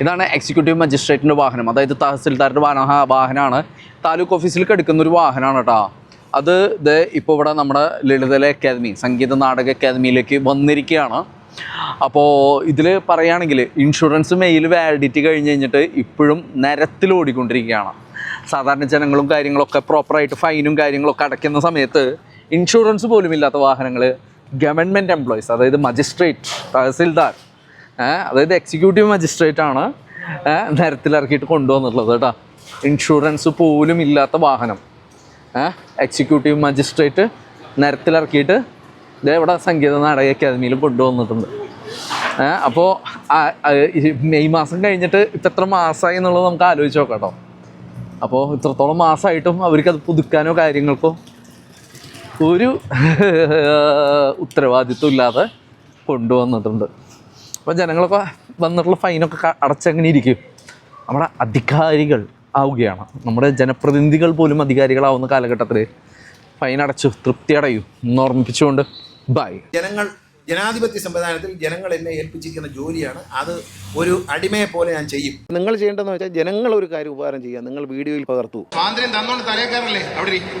ഇതാണ് എക്സിക്യൂട്ടീവ് മജിസ്ട്രേറ്റിന്റെ വാഹനം. അതായത് തഹസിൽദാരുടെ വാഹന വാഹനമാണ് താലൂക്ക് ഓഫീസിലേക്ക് എടുക്കുന്ന ഒരു വാഹനമാണ് കേട്ടോ അത് ഇത് ഇപ്പോൾ ഇവിടെ നമ്മുടെ ലളിതല അക്കാദമി സംഗീത നാടക അക്കാദമിയിലേക്ക് വന്നിരിക്കുകയാണ്. അപ്പോൾ ഇതിൽ പറയുകയാണെങ്കിൽ ഇൻഷുറൻസ് മെയിൽ വാലിഡിറ്റി കഴിഞ്ഞ് കഴിഞ്ഞിട്ട് ഇപ്പോഴും നിരത്തിൽ ഓടിക്കൊണ്ടിരിക്കുകയാണ്. സാധാരണ ജനങ്ങളും കാര്യങ്ങളൊക്കെ പ്രോപ്പറായിട്ട് ഫൈനും കാര്യങ്ങളൊക്കെ അടയ്ക്കുന്ന സമയത്ത് ഇൻഷുറൻസ് പോലും ഇല്ലാത്ത വാഹനങ്ങൾ ഗവൺമെന്റ് എംപ്ലോയീസ് അതായത് മജിസ്ട്രേറ്റ് തഹസിൽദാർ അതായത് എക്സിക്യൂട്ടീവ് മജിസ്ട്രേറ്റ് ആണ് നിരത്തിലിറക്കിയിട്ട് കൊണ്ടുവന്നിട്ടുള്ളത് കേട്ടോ. ഇൻഷുറൻസ് പോലും ഇല്ലാത്ത വാഹനം. എക്സിക്യൂട്ടീവ് മജിസ്ട്രേറ്റ് നിരത്തിലിറക്കിയിട്ട് ഇതേ ഇവിടെ സംഗീത നാടക അക്കാദമിയിൽ കൊണ്ടുവന്നിട്ടുണ്ട്. അപ്പോൾ മെയ് മാസം കഴിഞ്ഞിട്ട് ഇപ്പം എത്ര മാസമായി എന്നുള്ളത് നമുക്ക് ആലോചിച്ച് നോക്കാം കേട്ടോ. അപ്പോൾ ഇത്രത്തോളം മാസമായിട്ടും അവർക്കത് പുതുക്കാനോ കാര്യങ്ങൾക്കോ ഒരു ഉത്തരവാദിത്വം ഇല്ലാതെ കൊണ്ടുവന്നിട്ടുണ്ട്. അപ്പോൾ ജനങ്ങളൊക്കെ വന്നിട്ടുള്ള ഫൈനൊക്കെ അടച്ചങ്ങനെ ഇരിക്കും. നമ്മുടെ അധികാരികൾ ആവുകയാണ്. നമ്മുടെ ജനപ്രതിനിധികൾ പോലും അധികാരികളാവുന്ന കാലഘട്ടത്തിൽ ഫൈൻ അടച്ചു തൃപ്തി അടയൂ എന്ന് ഓർമ്മിപ്പിച്ചുകൊണ്ട് ബൈ ജനങ്ങൾ ജനാധിപത്യ സംവിധാനത്തിൽ ജനങ്ങൾ എന്നെ ഏൽപ്പിച്ചിരിക്കുന്ന ജോലിയാണ്. അത് ഒരു അടിമയെ പോലെ ഞാൻ ചെയ്യും. നിങ്ങൾ ചെയ്യേണ്ടതെന്ന് വെച്ചാൽ ജനങ്ങൾ ഒരു കാര്യം ഉപകാരം ചെയ്യുക. നിങ്ങൾ വീഡിയോയിൽ പകർത്തു. സ്വാതന്ത്ര്യം തന്നോണ്ട് തലേക്കാറല്ലേ അവിടെ ഇരിക്കും.